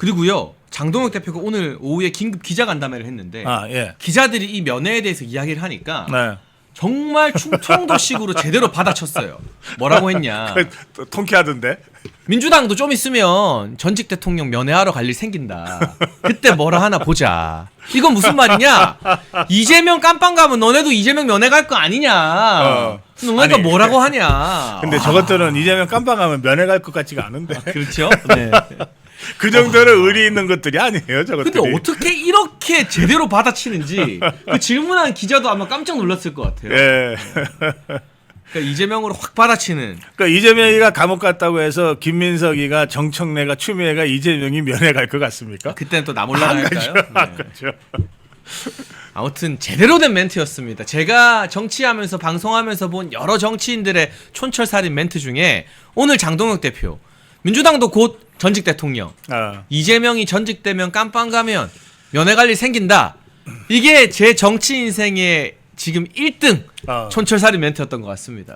그리고요 장동혁 대표가 오늘 오후에 긴급 기자간담회를 했는데 아 예. 기자들이 이 면회에 대해서 이야기를 하니까 네. 정말 충청도식으로 제대로 받아쳤어요. 뭐라고 했냐? 그, 통쾌하던데. 민주당도 좀 있으면 전직 대통령 면회하러 갈 일 생긴다. 그때 뭐라 하나 보자. 이건 무슨 말이냐? 이재명 깜빵 가면 너네도 이재명 면회 갈 거 아니냐? 어. 너네가 아니, 뭐라고 하냐? 근데 저것들은 이재명 깜빵하면 면회 갈 것 같지가 않은데. 그렇죠. 네. 그 정도로 의리 있는 것들이 아니에요, 저것들이. 근데 어떻게 이렇게 제대로 받아치는지 그 질문한 기자도 아마 깜짝 놀랐을 것 같아요. 예. 그러니까 이재명으로 확 받아치는. 그러니까 이재명이가 감옥 갔다고 해서 김민석이가 정청래가 추미애가 이재명이 면회 갈 것 같습니까? 그때는 또 나 몰라갈까요? 네. 그렇죠. 아무튼 제대로 된 멘트였습니다. 제가 정치하면서 방송하면서 본 여러 정치인들의 촌철살인 멘트 중에 오늘 장동혁 대표 민주당도 곧 전직 대통령 아. 이재명이 전직 되면 깜빵 가면 면회 갈일 생긴다. 이게 제 정치 인생의 지금 1등 아. 촌철살인 멘트였던 것 같습니다.